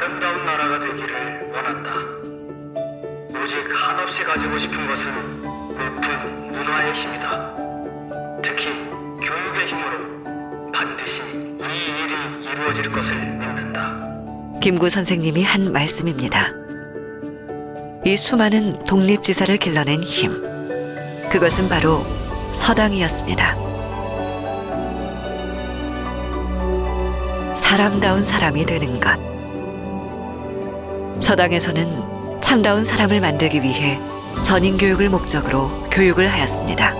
아름다운 나라가 되기를 원한다. 오직 한없이 가지고 싶은 것은 높은 문화의 힘이다. 특히 교육의 힘으로 반드시 이 일이 이루어질 것을 믿는다. 김구 선생님이 한 말씀입니다. 이 수많은 독립지사를 길러낸 힘. 그것은 바로 서당이었습니다. 사람다운 사람이 되는 것. 서당에서는 참다운 사람을 만들기 위해 전인 교육을 목적으로 교육을 하였습니다.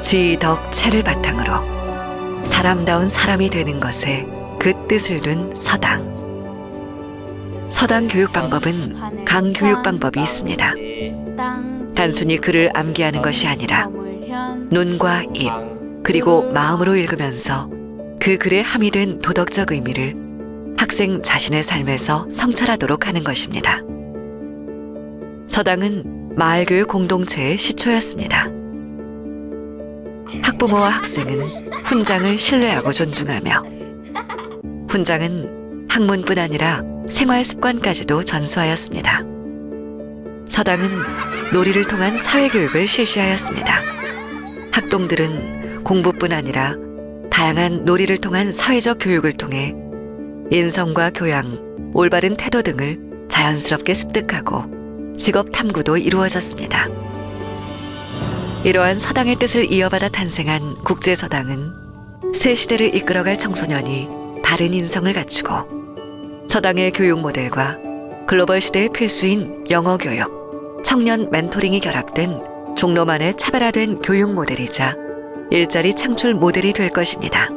지덕 체를 바탕으로 사람다운 사람이 되는 것에 그 뜻을 둔 서당. 서당 교육 방법은 강 교육 방법이 있습니다. 단순히 글을 암기하는 것이 아니라 눈과 입 그리고 마음으로 읽으면서 그 글에 함의된 도덕적 의미를 학생 자신의 삶에서 성찰하도록 하는 것입니다. 서당은 마을교육 공동체의 시초였습니다. 학부모와 학생은 훈장을 신뢰하고 존중하며 훈장은 학문뿐 아니라 생활 습관까지도 전수하였습니다. 서당은 놀이를 통한 사회교육을 실시하였습니다. 학동들은 공부뿐 아니라 다양한 놀이를 통한 사회적 교육을 통해 인성과 교양, 올바른 태도 등을 자연스럽게 습득하고 직업 탐구도 이루어졌습니다. 이러한 서당의 뜻을 이어받아 탄생한 국제서당은 새 시대를 이끌어갈 청소년이 바른 인성을 갖추고 서당의 교육 모델과 글로벌 시대의 필수인 영어 교육, 청년 멘토링이 결합된 종로만의 차별화된 교육 모델이자 일자리 창출 모델이 될 것입니다.